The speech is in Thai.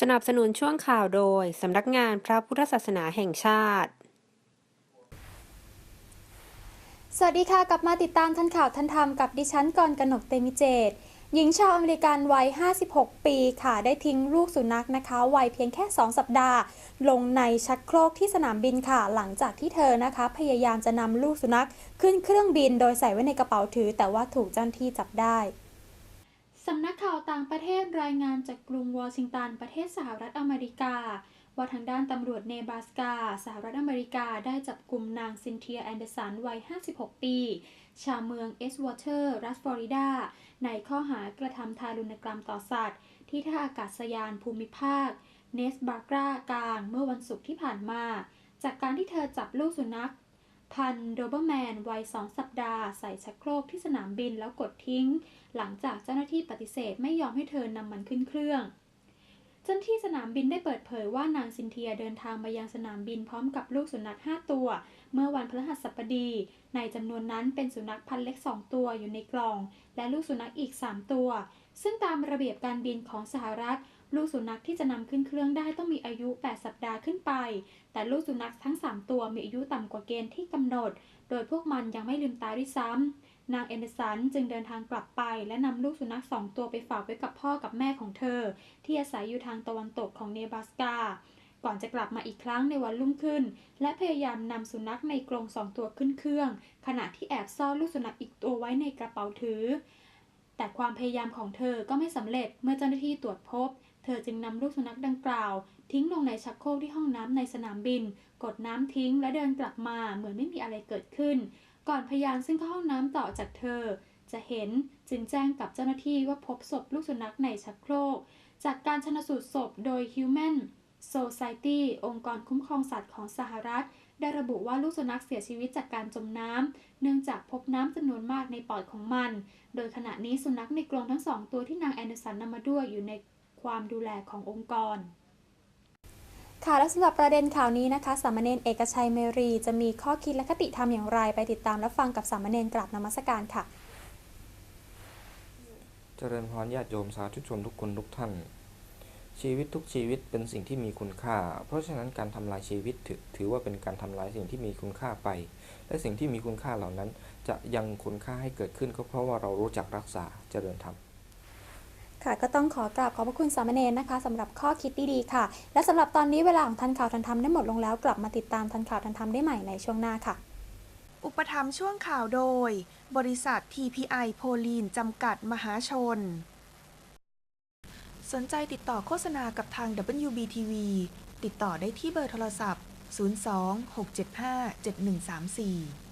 สนับสนุนช่วงข่าวโดย สำนักงานพระพุทธศาสนาแห่งชาติ สวัสดีค่ะ กลับมาติดตามทันข่าวทันธรรมกับดิฉันกรกนกเตมิเจต หญิงชาวอเมริกันวัย 56 ปีค่ะ ได้ทิ้งลูกสุนัขนะคะ วัยเพียงแค่ 2 สัปดาห์ ลงในชักโครกที่สนามบินค่ะ หลังจากที่เธอนะคะ พยายามจะนำลูกสุนัขขึ้นเครื่องบินโดยใส่ไว้ในกระเป๋าถือ แต่ว่าถูกเจ้าหน้าที่จับได้ สำนักข่าวต่างประเทศรายงานจากกรุงวอชิงตัน ประเทศสหรัฐอเมริกา ว่าทางด้านตำรวจเนบาสกา สหรัฐอเมริกาได้จับกลุ่มนางซินเทียแอนเดอร์สันวัย 56 ปี ชาวเมืองเอสวอเตอร์รัฐฟลอริดา ในข้อหากระทำทารุณกรรมต่อสัตว์ ที่ท่าอากาศยานภูมิภาคเนสบาร์กรากลางเมื่อวันศุกร์ที่ผ่านมา จากการที่เธอจับลูกสุนัข พันโดเบอร์แมนวัย 2 สัปดาห์ ใส่ชักโครกที่สนามบินแล้วกดทิ้ง หลังจากเจ้าหน้าที่ปฏิเสธไม่ยอมให้เธอนำมันขึ้นเครื่อง จ้าหน้าที่สนามบินได้เปิดเผยว่านางซินเทียเดินทางมายังสนามบินพร้อมกับลูกสุนัข 5 ตัว เมื่อวันพฤหัสบดี ในจำนวนนั้นเป็นสุนัขพันธุ์เล็ก 2 ตัวอยู่ในกล่อง และลูกสุนัขอีก 3 ตัว ซึ่งตามระเบียบการบินของสหรัฐ ลูกสุนัขที่จะนำขึ้นเครื่องได้ต้องมีอายุ 8 สัปดาห์ขึ้นไป แต่ลูกสุนัขทั้ง 3 ตัวมีอายุต่ำกว่าเกณฑ์ที่กำหนด โดยพวกมันยังไม่ลืมตาด้วยซ้ำ นางแอนเดสันจึงเดินทางกลับไป และนำลูกสุนัขสองตัวไปฝากไว้กับพ่อกับแม่ของเธอ ที่อาศัยอยู่ทางตะวันตกของเนบราสกา ก่อนจะกลับมาอีกครั้งในวันรุ่งขึ้น และพยายามนำสุนัขในกรงสองตัวขึ้นเครื่อง ขณะที่แอบซ่อนลูกสุนัขอีกตัวไว้ในกระเป๋าถือ แต่ความพยายามของเธอก็ไม่สำเร็จเมื่อเจ้าหน้าที่ตรวจพบ เธอจึงนำลูกสุนัขดังกล่าว ทิ้งลงในชักโครกที่ห้องน้ำในสนามบิน กดน้ำทิ้งและเดินกลับมาเหมือนไม่มีอะไรเกิดขึ้น ก่อนพยานซึ่งเข้าห้องน้ำต่อจากเธอ จะเห็นจึงแจ้งกับเจ้าหน้าที่ว่าพบศพลูกสุนัขในชักโครก จากการชนสูตรศพโดย Human Society องค์กรคุ้มครองสัตว์ของสหรัฐ ได้ระบุว่าลูกสุนัขเสียชีวิตจากการจมน้ำ เนื่องจากพบน้ำจำนวนมากในปอดของมัน โดยขณะนี้สุนัขในกรงทั้งสองตัวที่นางแอนเดอร์สันนำมาด้วยอยู่ในความดูแลขององค์กร ค่ะและสำหรับประเด็นข่าวนี้นะคะสามเณรเอกชัยเมรี จะมีข้อคิดและคติธรรมอย่างไรไปติดตามและฟังกับสามเณรกราบนมัสการค่ะ เจริญพรญาติโยมสาธุชนทุกคนทุกท่าน ชีวิตทุกชีวิตเป็นสิ่งที่มีคุณค่า เพราะฉะนั้นการทำลายชีวิตถือถือว่าเป็นการทำลายสิ่งที่มีคุณค่าไป และสิ่งที่มีคุณค่าเหล่านั้น จะยังคุณค่าให้เกิดขึ้นก็เพราะว่าเรารู้จักรักษาเจริญธรรม ค่ะก็ต้องขอกราบขอบพระคุณสามเณรนะคะสำหรับข้อคิดดีๆค่ะ และสำหรับตอนนี้เวลาของทันข่าวทันธรรมได้หมดลงแล้ว กลับมาติดตามทันข่าวทันธรรมได้ใหม่ในช่วงหน้าค่ะ อุปถัมภ์ช่วงข่าวโดย บริษัท TPI โพลีนจำกัดมหาชน สนใจติดต่อโฆษณากับทาง WBTV ติดต่อได้ที่เบอร์โทรศัพท์ 02 675 7134